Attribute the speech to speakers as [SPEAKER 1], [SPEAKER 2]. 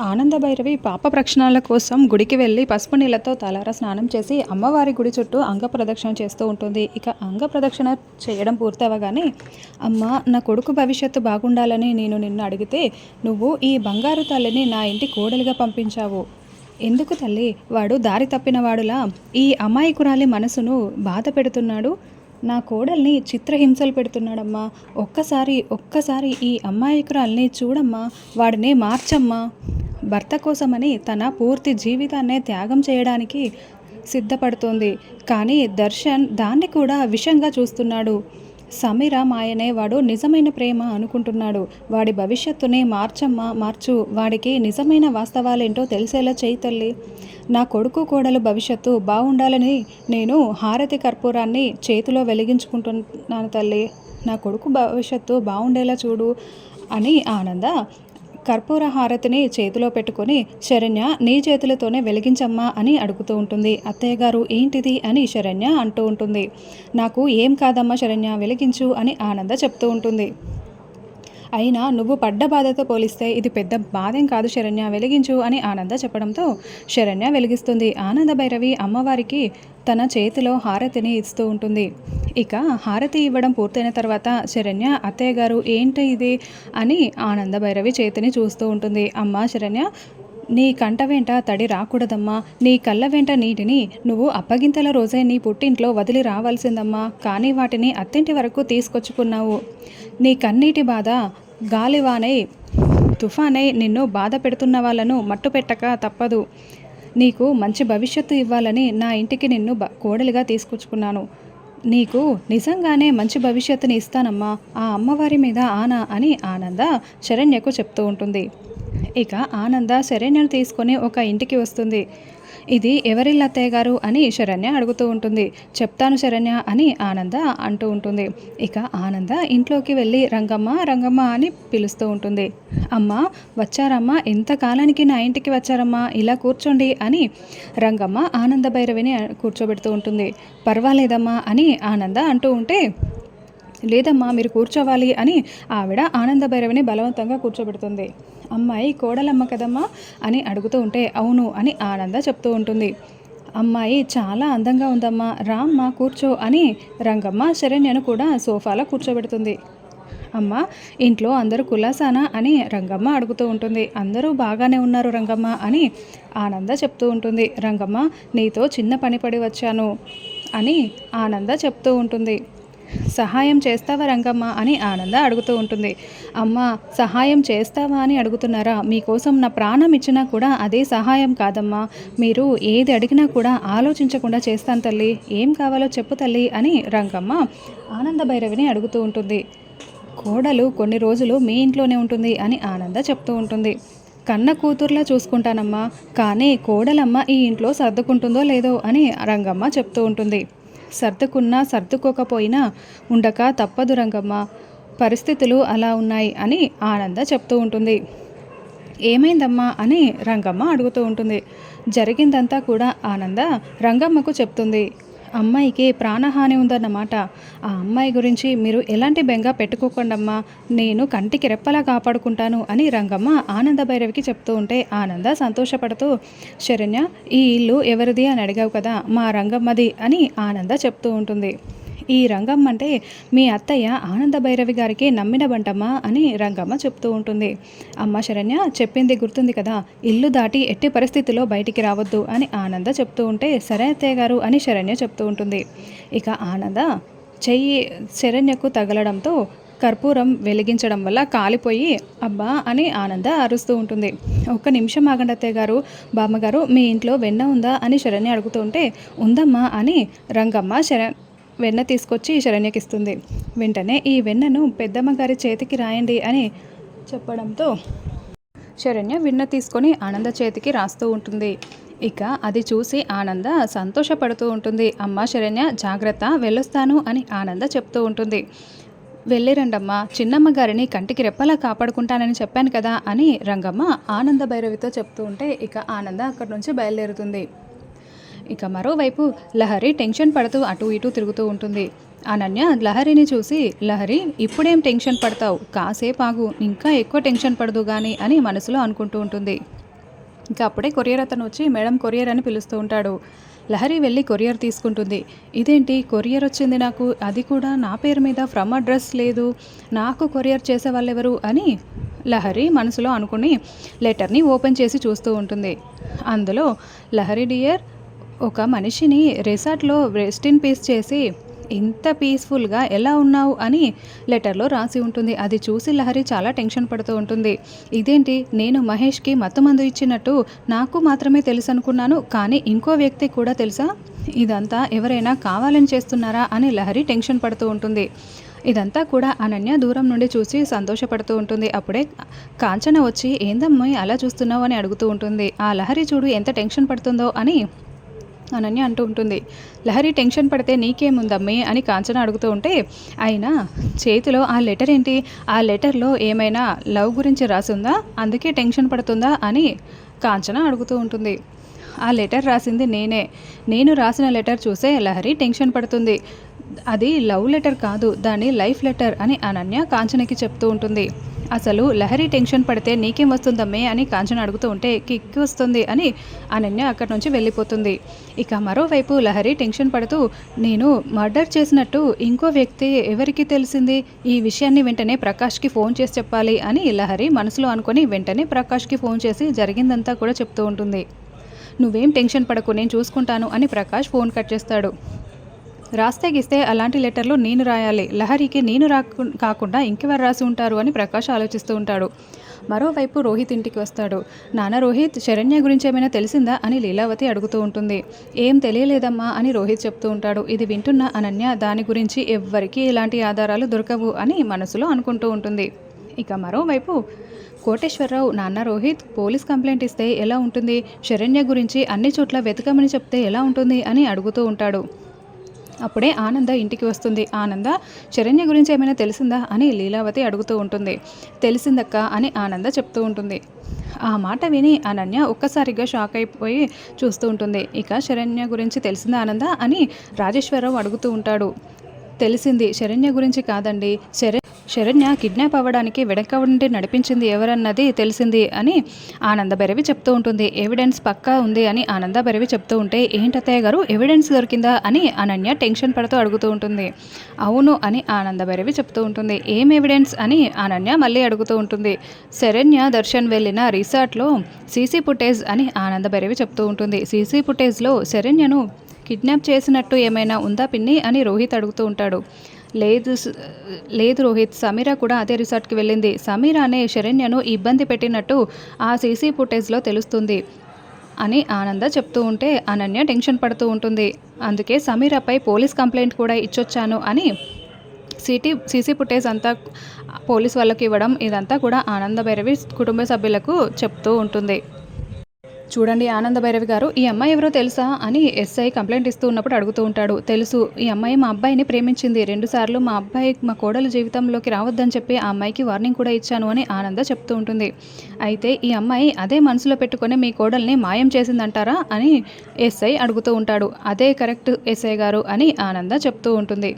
[SPEAKER 1] ఆనందభైరవి పాప ప్రక్షణాల కోసం గుడికి వెళ్ళి పసుపు నీళ్ళతో తలారా స్నానం చేసి అమ్మవారి గుడి చుట్టూ అంగ ప్రదక్షిణ చేస్తూ ఉంటుంది. ఇక అంగ ప్రదక్షిణ చేయడం పూర్తవగానే అమ్మ నా కొడుకు భవిష్యత్తు బాగుండాలని నేను నిన్ను అడిగితే నువ్వు ఈ బంగారు తల్లిని నా ఇంటి కోడలిగా పంపించావు. ఎందుకు తల్లి? వాడు దారి తప్పినవాడులా ఈ అమాయకురాలి మనసును బాధ పెడుతున్నాడు. నా కోడల్ని చిత్రహింసలు పెడుతున్నాడమ్మా. ఒక్కసారి ఒక్కసారి ఈ అమ్మాయికురాల్ని చూడమ్మా. వాడిని మార్చమ్మా. భర్త కోసమని తన పూర్తి జీవితాన్నే త్యాగం చేయడానికి సిద్ధపడుతోంది. కానీ దర్శన్ దాన్ని కూడా విషంగా చూస్తున్నాడు. సమీర మాయనే వాడు నిజమైన ప్రేమ అనుకుంటున్నాడు. వాడి భవిష్యత్తుని మార్చమ్మ మార్చు. వాడికి నిజమైన వాస్తవాలేంటో తెలిసేలా చేయి తల్లి. నా కొడుకు కోడలు భవిష్యత్తు బాగుండాలని నేను హారతి కర్పూరాన్ని చేతిలో వెలిగించుకుంటున్నాను తల్లి. నా కొడుకు భవిష్యత్తు బాగుండేలా చూడు అని ఆనంద కర్పూర హారతిని చేతిలో పెట్టుకొని శరణ్య నీ చేతులతోనే వెలిగించమ్మా అని అడుగుతూ ఉంటుంది. అత్తయ్య గారు ఏంటిది? అని శరణ్య అంటూ ఉంటుంది. నాకు ఏం కాదమ్మా శరణ్య వెలిగించు అని ఆనంద చెప్తూ ఉంటుంది. అయినా నువ్వు పడ్డ బాధతో పోలిస్తే ఇది పెద్ద బాధేం కాదు శరణ్య వెలిగించు అని ఆనంద చెప్పడంతో శరణ్య వెలిగిస్తుంది. ఆనంద భైరవి అమ్మవారికి తన చేతిలో హారతిని ఇస్తూ ఉంటుంది. ఇక హారతి ఇవ్వడం పూర్తయిన తర్వాత శరణ్య అత్తయ్య గారు ఏంటి ఇది? అని ఆనంద భైరవి చేతిని చూస్తూ ఉంటుంది. అమ్మ శరణ్య నీ కంట వెంట తడి రాకూడదమ్మా. నీ కళ్ళ వెంట నీటిని నువ్వు అప్పగింతల రోజే నీ పుట్టింట్లో వదిలి రావాల్సిందమ్మా. కానీ వాటిని అత్తింటి వరకు తీసుకొచ్చుకున్నావు. నీ కన్నీటి బాధ గాలివానై తుఫానై నిన్ను బాధ పెడుతున్న వాళ్ళను మట్టు పెట్టక తప్పదు. నీకు మంచి భవిష్యత్తు ఇవ్వాలని నా ఇంటికి నిన్ను కోడలిగా తీసుకొచ్చుకున్నాను. నీకు నిజంగానే మంచి భవిష్యత్తుని ఇస్తానమ్మా. ఆ అమ్మవారి మీద ఆనా అని ఆనంద శరణ్యకు చెప్తూ ఉంటుంది. ఇక ఆనంద శరణ్యను తీసుకొని ఒక ఇంటికి వస్తుంది. ఇది ఎవరి అత్తయ్య గారు అని శరణ్య అడుగుతూ ఉంటుంది. చెప్తాను శరణ్య అని ఆనంద అంటూ ఉంటుంది. ఇక ఆనంద ఇంట్లోకి వెళ్ళి రంగమ్మ రంగమ్మ అని పిలుస్తూ ఉంటుంది. అమ్మ వచ్చారమ్మా ఎంతకాలానికి నా ఇంటికి వచ్చారమ్మా ఇలా కూర్చోండి అని రంగమ్మ ఆనంద భైరవిని కూర్చోబెడుతూ ఉంటుంది. పర్వాలేదమ్మా అని ఆనంద అంటూ ఉంటే లేదమ్మా మీరు కూర్చోవాలి అని ఆవిడ ఆనంద భైరవిని బలవంతంగా కూర్చోబెడుతుంది. అమ్మాయి కోడలమ్మ కదమ్మా అని అడుగుతూ ఉంటే అవును అని ఆనంద చెప్తూ ఉంటుంది. అమ్మాయి చాలా అందంగా ఉందమ్మా రామ్మ కూర్చో అని రంగమ్మ శరణ్యను కూడా సోఫాలో కూర్చోబెడుతుంది. అమ్మ ఇంట్లో అందరూ కులాసానా అని రంగమ్మ అడుగుతూ ఉంటుంది. అందరూ బాగానే ఉన్నారు రంగమ్మ అని ఆనంద చెప్తూ ఉంటుంది. రంగమ్మ నీతో చిన్న పని పడి వచ్చాను అని ఆనంద చెప్తూ ఉంటుంది. సహాయం చేస్తావా రంగమ్మ అని ఆనంద అడుగుతూ ఉంటుంది. అమ్మ సహాయం చేస్తావా అని అడుగుతున్నారా? మీకోసం నా ప్రాణం ఇచ్చినా కూడా అదే సహాయం కాదమ్మా. మీరు ఏది అడిగినా కూడా ఆలోచించకుండా చేస్తాను తల్లి. ఏం కావాలో చెప్పు తల్లి అని రంగమ్మ ఆనంద భైరవిని అడుగుతూ ఉంటుంది. కోడలు కొన్ని రోజులు మీ ఇంట్లోనే ఉంటుంది అని ఆనంద చెప్తూ ఉంటుంది. కన్న కూతుర్లా చూసుకుంటానమ్మా. కానీ కోడలమ్మ ఈ ఇంట్లో సర్దుకుంటుందో లేదో అని రంగమ్మ చెప్తూ ఉంటుంది. సర్దుకున్నా సర్దుకోకపోయినా ఉండక తప్పదు రంగమ్మ. పరిస్థితులు అలా ఉన్నాయి అని ఆనంద చెప్తూ ఉంటుంది. ఏమైందమ్మా అని రంగమ్మ అడుగుతూ ఉంటుంది. జరిగిందంతా కూడా ఆనంద రంగమ్మకు చెప్తుంది. అమ్మాయికి ప్రాణహాని ఉందన్నమాట. ఆ అమ్మాయి గురించి మీరు ఎలాంటి బెంగ పెట్టుకోకండమ్మా. నేను కంటికి రెప్పలా కాపాడుకుంటాను అని రంగమ్మ ఆనంద భైరవికి చెప్తూ ఉంటే ఆనంద సంతోషపడుతూ శరణ్య ఈ ఇల్లు ఎవరిది అని అడిగావు కదా మా రంగమ్మది అని ఆనంద చెప్తూ ఉంటుంది. ఈ రంగమ్మ అంటే మీ అత్తయ్య ఆనంద భైరవి గారికి నమ్మిన బంటమ్మా అని రంగమ్మ చెప్తూ ఉంటుంది. అమ్మ శరణ్య చెప్పింది గుర్తుంది కదా ఇల్లు దాటి ఎట్టి పరిస్థితిలో బయటికి రావద్దు అని ఆనంద చెప్తూ ఉంటే సరే అత్తయ్య గారు అని శరణ్య చెప్తూ ఉంటుంది. ఇక ఆనంద చెయ్యి శరణ్యకు తగలడంతో కర్పూరం వెలిగించడం వల్ల కాలిపోయి అబ్బా అని ఆనంద అరుస్తూ ఉంటుంది. ఒక్క నిమిషం ఆగండి అత్తయ్య గారు బామ్మగారు మీ ఇంట్లో వెన్న ఉందా అని శరణ్య అడుగుతూ ఉంటే ఉందమ్మా అని రంగమ్మ శరణ్ వెన్న తీసుకొచ్చి శరణ్యకి ఇస్తుంది. వెంటనే ఈ వెన్నను పెద్దమ్మ గారి చేతికి రాయండి అని చెప్పడంతో శరణ్య వెన్న తీసుకొని ఆనంద చేతికి రాస్తూ ఉంటుంది. ఇక అది చూసి ఆనంద సంతోషపడుతూ ఉంటుంది. అమ్మ శరణ్య జాగ్రత్త వెళ్ళొస్తాను అని ఆనంద చెప్తూ ఉంటుంది. వెళ్ళిరండమ్మ చిన్నమ్మ గారిని కంటికి రెప్పలా కాపాడుకుంటానని చెప్పాను కదా అని రంగమ్మ ఆనంద భైరవితో చెప్తూ ఉంటే ఇక ఆనంద అక్కడి నుంచి బయలుదేరుతుంది. ఇక మరోవైపు లహరి టెన్షన్ పడుతూ అటు ఇటు తిరుగుతూ ఉంటుంది. అనన్య లహరిని చూసి లహరి ఇప్పుడేం టెన్షన్ పడతావు? కాసేపు ఆగు ఇంకా ఎక్కువ టెన్షన్ పడదు కానీ అని మనసులో అనుకుంటూ ఉంటుంది. ఇంకా అప్పుడే కొరియర్ అతను వచ్చి మేడం కొరియర్ అని పిలుస్తూ ఉంటాడు. లహరి వెళ్ళి కొరియర్ తీసుకుంటుంది. ఇదేంటి? కొరియర్ వచ్చింది నాకు. అది కూడా నా పేరు మీద ఫ్రమ్ అడ్రస్ లేదు. నాకు కొరియర్ చేసే వాళ్ళెవరు? అని లహరి మనసులో అనుకుని లెటర్ని ఓపెన్ చేసి చూస్తూ ఉంటుంది. అందులో లహరి డియర్ ఒక మనిషిని రిసార్ట్లో రెస్ట్ ఇన్ పీస్ చేసి ఇంత పీస్ఫుల్గా ఎలా ఉన్నావు? అని లెటర్లో రాసి ఉంటుంది. అది చూసి లహరి చాలా టెన్షన్ పడుతూ ఉంటుంది. ఇదేంటి? నేను మహేష్కి మత్తుమందు ఇచ్చినట్టు నాకు మాత్రమే తెలుసు అనుకున్నాను కానీ ఇంకో వ్యక్తి కూడా తెలుసా? ఇదంతా ఎవరైనా కావాలని చేస్తున్నారా? అని లహరి టెన్షన్ పడుతూ ఉంటుంది. ఇదంతా కూడా అనన్య దూరం నుండి చూసి సంతోషపడుతూ ఉంటుంది. అప్పుడే కాంచన వచ్చి ఏందమ్మాయి అలా చూస్తున్నావు? అని అడుగుతూ ఉంటుంది. ఆ లహరి చూడు ఎంత టెన్షన్ పడుతుందో అని అనన్య అంటూ ఉంటుంది. లహరి టెన్షన్ పడితే నీకేముందమ్మి అని కాంచన అడుగుతూ ఉంటే అయినా చేతిలో ఆ లెటర్ ఏంటి? ఆ లెటర్లో ఏమైనా లవ్ గురించి రాసిందా? అందుకే టెన్షన్ పడుతుందా? అని కాంచన అడుగుతూ ఉంటుంది. ఆ లెటర్ రాసింది నేనే. నేను రాసిన లెటర్ చూసే లహరి టెన్షన్ పడుతుంది. అది లవ్ లెటర్ కాదు దాని లైఫ్ లెటర్ అని అనన్య కాంచనకి చెప్తూ ఉంటుంది. అసలు లహరి టెన్షన్ పడితే నీకేం వస్తుందమ్మే అని కాంచన అడుగుతూ ఉంటే కిక్కి వస్తుంది అని అనన్య అక్కడి నుంచి వెళ్ళిపోతుంది. ఇక మరోవైపు లహరి టెన్షన్ పడుతూ నేను మర్డర్ చేసినట్టు ఇంకో వ్యక్తి ఎవరికి తెలిసింది? ఈ విషయాన్ని వెంటనే ప్రకాష్కి ఫోన్ చేసి చెప్పాలి అని లహరి మనసులో అనుకొని వెంటనే ప్రకాష్కి ఫోన్ చేసి జరిగిందంతా కూడా చెప్తూ ఉంటుంది. నువ్వేం టెన్షన్ పడకు నేను చూసుకుంటాను అని ప్రకాష్ ఫోన్ కట్ చేస్తాడు. రాస్తే గిస్తే అలాంటి లెటర్లు నేను రాయాలి. లహరికి నేను రాకు కాకుండా ఇంకెవరు రాసి ఉంటారు అని ప్రకాష్ ఆలోచిస్తూ ఉంటాడు. మరోవైపు రోహిత్ ఇంటికి వస్తాడు. నాన్న రోహిత్ శరణ్య గురించి ఏమైనా తెలిసిందా అని లీలావతి అడుగుతూ ఉంటుంది. ఏం తెలియలేదమ్మా అని రోహిత్ చెప్తూ ఉంటాడు. ఇది వింటున్న అనన్య దాని గురించి ఎవ్వరికీ ఎలాంటి ఆధారాలు దొరకవు అని మనసులో అనుకుంటూ ఉంటుంది. ఇక మరోవైపు కోటేశ్వరరావు నాన్న రోహిత్ పోలీస్ కంప్లైంట్ ఇస్తే ఎలా ఉంటుంది? శరణ్య గురించి అన్ని చోట్ల వెతకమని చెప్తే ఎలా ఉంటుంది అని అడుగుతూ ఉంటాడు. అప్పుడే ఆనంద ఇంటికి వస్తుంది. ఆనంద శరణ్య గురించి ఏమైనా తెలిసిందా? అని లీలావతి అడుగుతూ ఉంటుంది. తెలిసిందక్క అని ఆనంద చెప్తూ ఉంటుంది. ఆ మాట విని అనన్య ఒక్కసారిగా షాక్ అయిపోయి చూస్తూ ఉంటుంది. ఇక శరణ్య గురించి తెలిసిందా ఆనంద? అని రాజేశ్వరరావు అడుగుతూ ఉంటాడు. తెలిసింది. శరణ్య గురించి కాదండి. శరణ్ శరణ్య కిడ్నాప్ అవ్వడానికి వెనక ఉండి నడిపించింది ఎవరన్నది తెలిసింది అని ఆనంద బెరవి చెప్తూ ఉంటుంది. ఎవిడెన్స్ పక్కా ఉంది అని ఆనంద బెరవి చెప్తూ ఉంటే ఏంటత్తయ్య గారు? ఎవిడెన్స్ దొరికిందా? అని అనన్య టెన్షన్ పడుతూ అడుగుతూ ఉంటుంది. అవును అని ఆనంద బెరవి చెప్తూ ఉంటుంది. ఏం ఎవిడెన్స్ అని అనన్య మళ్ళీ అడుగుతూ ఉంటుంది. శరణ్య దర్శన్ వెళ్ళిన రిసార్ట్లో సీసీ ఫుటేజ్ అని ఆనంద బెరవి చెప్తూ ఉంటుంది. సీసీ ఫుటేజ్లో శరణ్యను కిడ్నాప్ చేసినట్టు ఏమైనా ఉందా పిన్ని? అని రోహిత్ అడుగుతూ ఉంటాడు. లేదు లేదు రోహిత్ సమీర కూడా అదే రిసార్ట్కి వెళ్ళింది. సమీరానే శరణ్యను ఇబ్బంది పెట్టినట్టు ఆ సీసీ ఫుటేజ్లో తెలుస్తుంది అని ఆనంద చెప్తూ ఉంటే అనన్య టెన్షన్ పడుతూ ఉంటుంది. అందుకే సమీరపై పోలీస్ కంప్లైంట్ కూడా ఇచ్చొచ్చాను అని సిటీ సీసీ ఫుటేజ్ అంతా పోలీస్ వాళ్ళకి ఇవ్వడం ఇదంతా కూడా ఆనంద భైరవి కుటుంబ సభ్యులకు చెప్తూ ఉంటుంది. చూడండి ఆనంద భైరవి గారు ఈ అమ్మాయి ఎవరో తెలుసా? అని ఎస్ఐ కంప్లైంట్ ఇస్తూ ఉన్నప్పుడు అడుగుతూ ఉంటాడు. తెలుసు ఈ అమ్మాయి మా అబ్బాయిని ప్రేమించింది. రెండుసార్లు మా అబ్బాయి మా కోడలు జీవితంలోకి రావద్దని చెప్పి ఆ అమ్మాయికి వార్నింగ్ కూడా ఇచ్చాను అని ఆనంద చెప్తూ ఉంటుంది. అయితే ఈ అమ్మాయి అదే మనసులో పెట్టుకొని మీ కోడల్ని మాయం చేసిందంటారా? అని ఎస్ఐ అడుగుతూ ఉంటాడు. అదే కరెక్ట్ ఎస్ఐ గారు అని ఆనంద చెప్తూ ఉంటుంది.